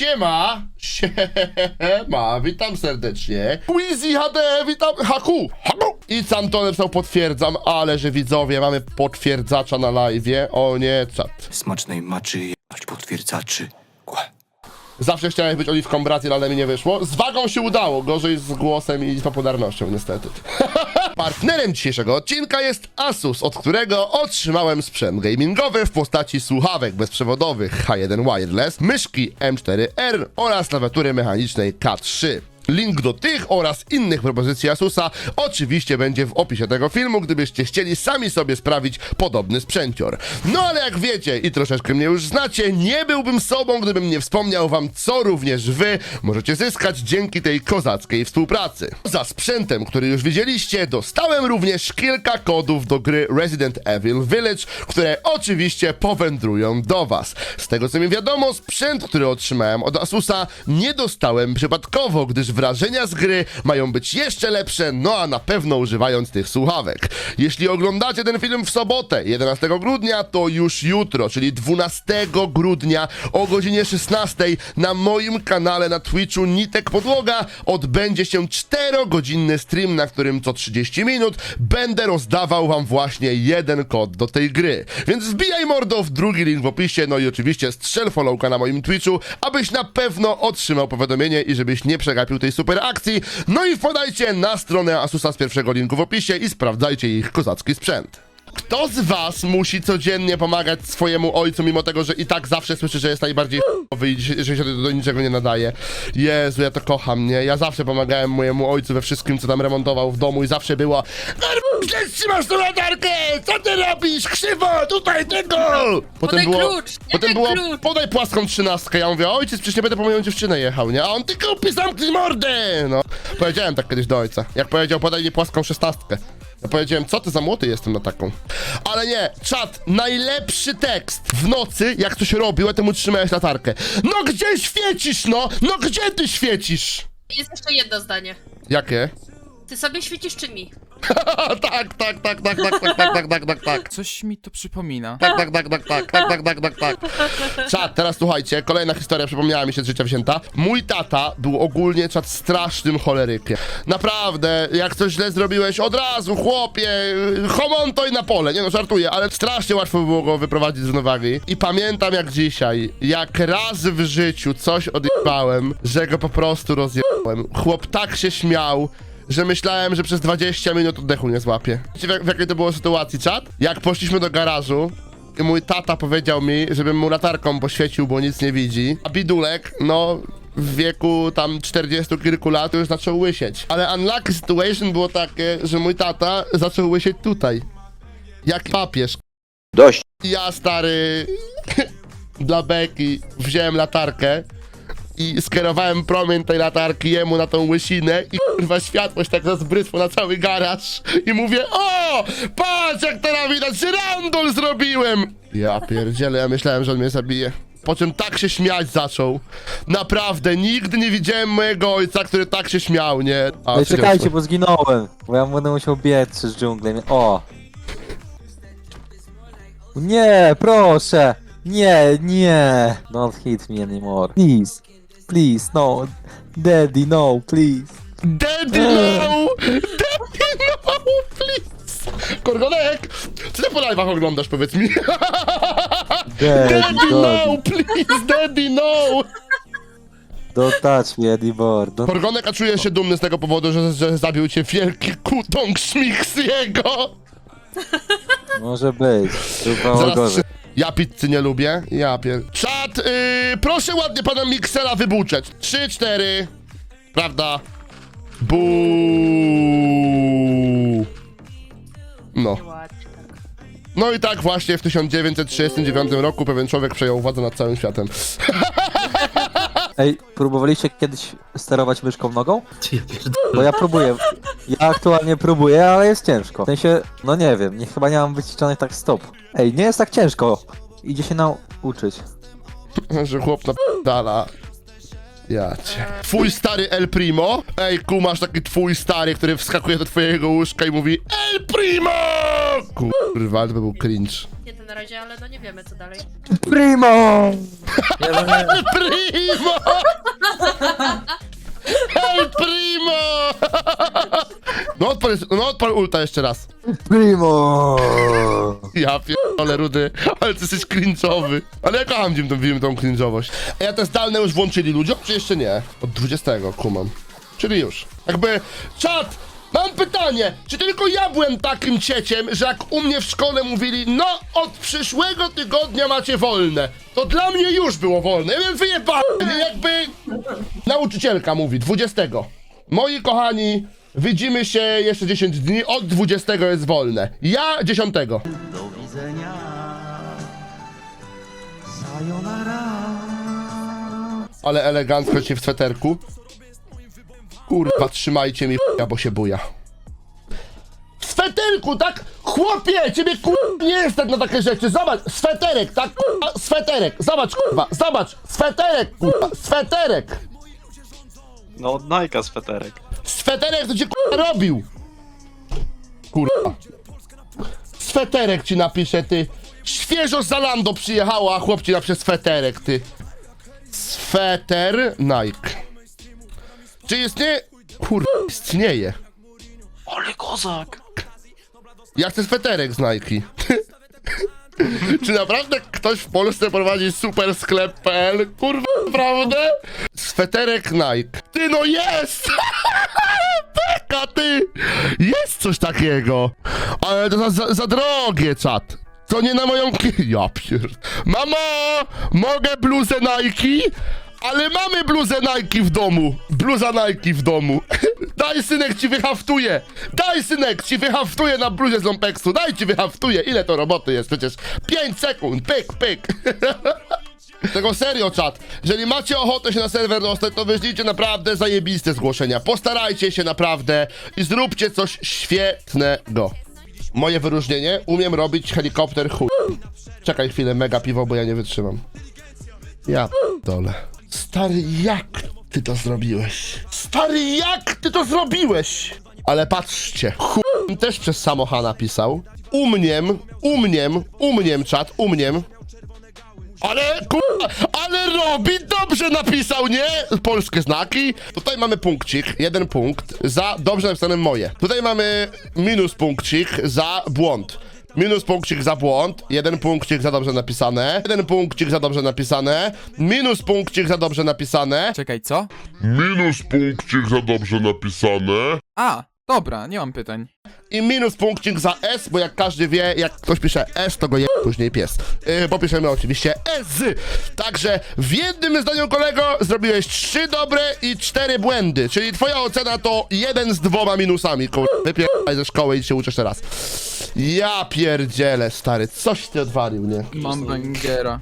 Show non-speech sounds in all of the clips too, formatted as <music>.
Siema! Siema, witam serdecznie. Wheezy HD, witam, haku, haku. I Santone napisał potwierdzam, ale że widzowie, mamy potwierdzacza na live'ie. O nie, czat. Smacznej maczy jebać potwierdzaczy. Kłe. Zawsze chciałem być Oliwką Brazil, ale mi nie wyszło. Z wagą się udało, gorzej z głosem i z popularnością niestety. <laughs> Partnerem dzisiejszego odcinka jest Asus, od którego otrzymałem sprzęt gamingowy w postaci słuchawek bezprzewodowych H1 Wireless, myszki M4R oraz klawiatury mechanicznej K3. Link do tych oraz innych propozycji Asusa oczywiście będzie w opisie tego filmu, gdybyście chcieli sami sobie sprawić podobny sprzęcior. No ale jak wiecie i troszeczkę mnie już znacie, nie byłbym sobą, gdybym nie wspomniał wam, co również wy możecie zyskać dzięki tej kozackiej współpracy. Za sprzętem, który już widzieliście, dostałem również kilka kodów do gry Resident Evil Village, które oczywiście powędrują do was. Z tego co mi wiadomo, sprzęt, który otrzymałem od Asusa, nie dostałem przypadkowo, gdyż wrażenia z gry mają być jeszcze lepsze, no a na pewno używając tych słuchawek. Jeśli oglądacie ten film w sobotę, 11 grudnia, to już jutro, czyli 12 grudnia o godzinie 16 na moim kanale na Twitchu Nitek Podłoga odbędzie się 4-godzinny stream, na którym co 30 minut będę rozdawał wam właśnie jeden kod do tej gry. Więc wbijaj mordo w drugi link w opisie, no i oczywiście strzel followka na moim Twitchu, abyś na pewno otrzymał powiadomienie i żebyś nie przegapił tej super akcji. No i wpadajcie na stronę Asusa z pierwszego linku w opisie i sprawdzajcie ich kozacki sprzęt. Kto z was musi codziennie pomagać swojemu ojcu, mimo tego, że i tak zawsze słyszy, że jest najbardziej i że się do niczego nie nadaje? Jezu, ja to kocham, nie? Ja zawsze pomagałem mojemu ojcu we wszystkim, co tam remontował w domu i zawsze było Źle trzymasz tą latarkę! Co ty robisz? Krzywo! Tutaj tego! Potem Podaj było, klucz! Nie potem było, klucz! podaj płaską trzynastkę. Ja mówię, ojciec, przecież nie będę po moją dziewczynę jechał, nie? A on, ty kupi, zamknij mordę! No, powiedziałem tak kiedyś do ojca. Jak powiedział, podaj mi płaską szesnastkę. Ja powiedziałem, co ty za młoty jestem na taką. Ale nie, czat, najlepszy tekst w nocy, jak się robił, a temu trzymałeś latarkę. No gdzie świecisz, no? No gdzie ty świecisz? Jest jeszcze jedno zdanie. Jakie? Ty sobie świecisz czy mi? Tak, tak, tak, tak, tak, tak, tak, tak, tak, tak, tak. Coś mi to przypomina. Tak, tak, tak, tak, tak, tak, tak, tak, tak, tak. Czat, teraz słuchajcie, kolejna historia przypomniała mi się z życia wzięta. Mój tata był ogólnie czat strasznym cholerykiem. Naprawdę, jak coś źle zrobiłeś, od razu, chłopie, homontoj na pole. Nie no, żartuję, ale strasznie łatwo było go wyprowadzić z równowagi. I pamiętam jak dzisiaj, jak raz w życiu coś odjebałem, że go po prostu rozjebałem. Chłop tak się śmiał, że myślałem, że przez 20 minut oddechu nie złapię. Wiecie, w, jak- w jakiej to było sytuacji, czat? Jak poszliśmy do garażu i mój tata powiedział mi, żebym mu latarką poświecił, bo nic nie widzi, a bidulek, no... W wieku tam 40 kilku lat już zaczął łysieć. Ale unlucky situation było takie, że mój tata zaczął łysieć tutaj. Jak papież. Dość. Ja stary <laughs> dla beki wziąłem latarkę i skierowałem promień tej latarki jemu na tą łysinę i kurwa światłość tak rozbrysło na cały garaż i mówię o patrz jak teraz widać że randol zrobiłem ja pierdzielę ja myślałem że on mnie zabije po czym tak się śmiać zaczął. Naprawdę, nigdy nie widziałem mojego ojca, który tak się śmiał, nie? A, Ej, trzecia czekajcie, bo zginąłem. Bo ja będę musiał biec przez dżunglę. O! Nie, proszę! Nie, nie! Don't hit me anymore. Please. Please, no. Daddy, no, please. Daddy no! Daddy no, please! Korgonek! Co ty po live'ach oglądasz, powiedz mi? Daddy, Daddy no, please! Daddy no! Don't touch me anymore. Don't... Korgonek, a czujesz się dumny z tego powodu, że, że zabił cię wielki kutąg szmiks jego? Może być. Chyba Zaraz gorzej. Ja pizzy nie lubię. Ja pier... Czad, yy, proszę ładnie pana Miksela wybuczeć. Trzy, cztery. Prawda? Buu. No. No i tak właśnie w 1939 roku pewien człowiek przejął władzę nad całym światem. Ej, próbowaliście kiedyś sterować myszką nogą? Bo ja próbuję. Ja aktualnie próbuję, ale jest ciężko. W sensie, no nie wiem, nie, chyba nie mam wyćwiczonych tak stop. Ej, nie jest tak ciężko. Idzie się nauczyć. <laughs> że chłop napierdala. Ja cię. Twój stary El Primo? Ej, kumasz taki twój stary, który wskakuje do twojego łóżka i mówi El Primo! Kurwa, to by był cringe. Nie to na razie, ale no nie wiemy co dalej. Primo! <laughs> Nie. Primo! <laughs> Hej, primo! No odpal, no odpal ulta jeszcze raz. Primo! Ja pierdolę, Rudy, ale ty jesteś cringe'owy. Ale ja kocham dzień tą, wiem tą cringe'owość. A ja te zdalne już włączyli ludziom, czy jeszcze nie? Od 20 kumam. Czyli już. Jakby, czat, mam pytanie, czy tylko ja byłem takim cieciem, że jak u mnie w szkole mówili, no od przyszłego tygodnia macie wolne, to dla mnie już było wolne. Ja wiem, wyjebane, nie? jakby nauczycielka mówi, 20. Moi kochani, widzimy się jeszcze 10 dni, od 20 jest wolne. Ja 10. Ale elegancko ci w sweterku. Kurwa, trzymajcie mi f***a, bo się buja. W sweterku, tak? Chłopie, ciebie kurwa nie jest tak na takie rzeczy. Zobacz, sweterek, tak? Kurwa, sweterek. Zobacz, kurwa, zobacz, sweterek, kurwa, sweterek. No od Nike'a sweterek. Sweterek to cię kurwa robił. Kurwa. Sweterek ci napisze, ty. Świeżo z Zalando przyjechała, a chłop ci napisze sweterek, ty. Sweter Nike. Czy istnieje? Kurwa, istnieje. Ale kozak! Ja chcę sweterek z Nike. <laughs> Czy naprawdę ktoś w Polsce prowadzi super sklep.pl? Kurwa, naprawdę? Sweterek Nike. Ty no jest! <laughs> Beka, ty! Jest coś takiego. Ale to za, za, za drogie, czat. To nie na moją... ki- <laughs> Ja pierd... Mamo! Mogę bluzę Nike? Ale mamy bluzę Nike w domu. Bluza Nike w domu. <laughs> Daj synek ci wyhaftuję. Daj synek ci wyhaftuję na bluzie z Lompeksu. Daj ci wyhaftuję. Ile to roboty jest przecież? 5 sekund. Pyk, pyk. Tego serio, czat. Jeżeli macie ochotę się na serwer dostać, to wyślijcie naprawdę zajebiste zgłoszenia. Postarajcie się naprawdę i zróbcie coś świetnego. Moje wyróżnienie, umiem robić helikopter chuj. Czekaj chwilę, mega piwo, bo ja nie wytrzymam. Ja dole. Stary, jak ty to zrobiłeś? Stary, jak ty to zrobiłeś? Ale patrzcie, chuj też przez samocha napisał. Umniem, umniem, umniem czat, umniem. Ale kurwa, ale robi dobrze napisał, nie? Polskie znaki. Tutaj mamy punkcik, jeden punkt za dobrze napisane moje. Tutaj mamy minus punkcik za błąd. Minus punkcik za błąd, jeden punkcik za dobrze napisane, jeden punkcik za dobrze napisane, minus punkcik za dobrze napisane, Czekaj, co? Minus punkcik za dobrze napisane. A, dobra, nie mam pytań. i minus punkcik za S, bo jak każdy wie, jak ktoś pisze S, to go je później pies. Yy, bo piszemy oczywiście S. Także w jednym zdaniu kolego zrobiłeś trzy dobre i cztery błędy, czyli twoja ocena to jeden z dwoma minusami. Wypierdaj ze szkoły i się uczysz teraz. Ja pierdzielę, stary, coś ty odwalił, nie? Mam Bangera.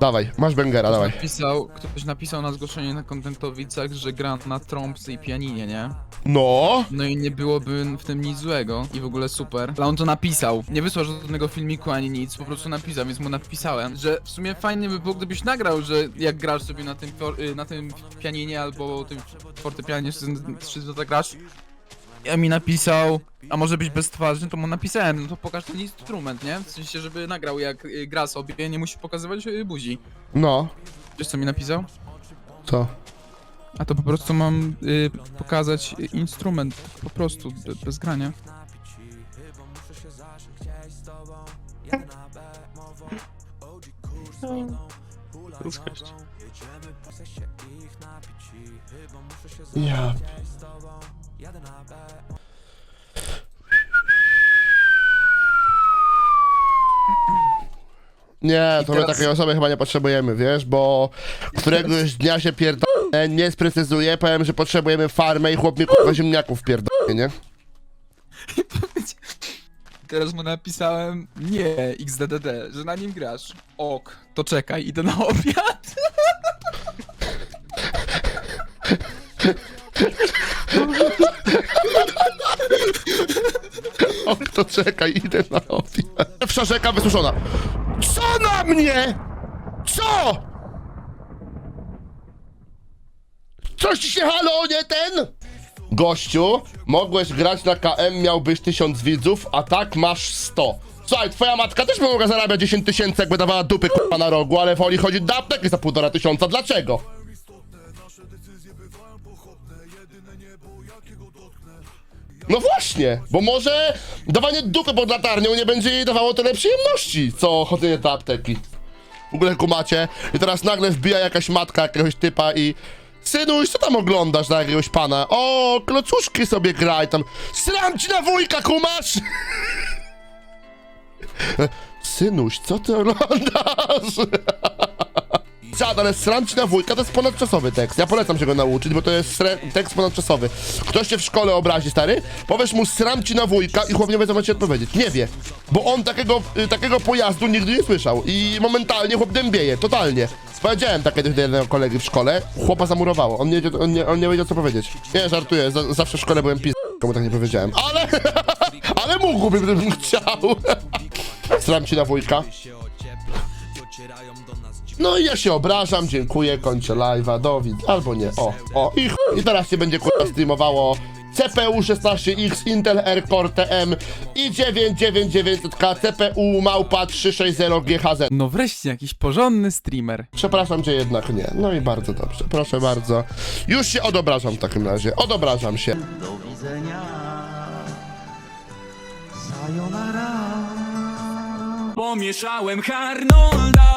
Dawaj, masz Bengera, dawaj. Napisał, ktoś napisał na zgłoszenie na kontentowicach, że gra na trąbce i pianinie, nie? No, No i nie byłoby w tym nic złego i w ogóle super. Ale on to napisał. Nie wysłał żadnego filmiku ani nic, po prostu napisał, więc mu napisałem, że w sumie fajnie by było, gdybyś nagrał, że jak grasz sobie na tym, y, na tym pianinie albo tym fortepianie, czy, to grasz. Ja mi napisał, a może być beztwarzny, to mu napisałem, no to pokaż ten instrument, nie? W sensie, żeby nagrał jak y, gra sobie, nie musi pokazywać y, buzi. no, Wiesz co mi napisał? co? A to po prostu mam y, pokazać instrument, po prostu, be, bez grania. Ja. Nie, to my takiej osoby chyba nie potrzebujemy, wiesz, bo któregoś dnia się pierdolę, nie sprecyzuję, powiem, że potrzebujemy farmę i chłop mi kurwa ziemniaków pierdolę, nie? Teraz mu napisałem nie, XDDD, że na nim grasz. Ok, to czekaj, idę na obiad. O, to czekaj, idę na obiad. Pierwsza rzeka wysuszona. Co na mnie? Co? Coś ci się halo, nie ten? Gościu, mogłeś grać na KM, miałbyś 1000 widzów, a tak masz 100. Słuchaj, twoja matka też mogła zarabiać 10 tysięcy, jakby dawała dupy k***a na rogu, ale woli chodzić do apteki za półtora tysiąca. Dlaczego? No właśnie, bo może dawanie dupy pod latarnią nie będzie jej dawało tyle przyjemności, co chodzenie do apteki. W ogóle kumacie i teraz nagle wbija jakaś matka jakiegoś typa i Synuś, co tam oglądasz na jakiegoś pana? O, klocuszki sobie graj tam. Sram ci na wujka, kumasz! <laughs> Synuś, co ty oglądasz? <laughs> Czad, ale sram ci na wujka to jest ponadczasowy tekst. Ja polecam się go nauczyć, bo to jest tekst ponadczasowy. Ktoś cię w szkole obrazi, stary, powiesz mu sram ci na wujka i chłop nie ma ci odpowiedzieć. Nie wie, bo on takiego, y, takiego pojazdu nigdy nie słyszał i momentalnie chłop dębieje, totalnie. Powiedziałem takie do jednego kolegi w szkole, chłopa zamurowało, on nie, on nie, on nie wiedział, co powiedzieć. Nie, żartuję, za, zawsze w szkole byłem pis... komu tak nie powiedziałem, ale... <laughs> ale mógłbym, gdybym chciał. <laughs> Sram ci na wujka. No i ja się obrażam, dziękuję, kończę live'a, Dawid, albo nie, o, o, i, ch- i teraz się będzie kurwa streamowało CPU 16X, Intel R Core TM i 99900K CPU małpa 360 GHZ. No wreszcie jakiś porządny streamer. Przepraszam cię jednak nie, no i bardzo dobrze, proszę bardzo. Już się odobrażam w takim razie, odobrażam się. Pomieszałem Harnolda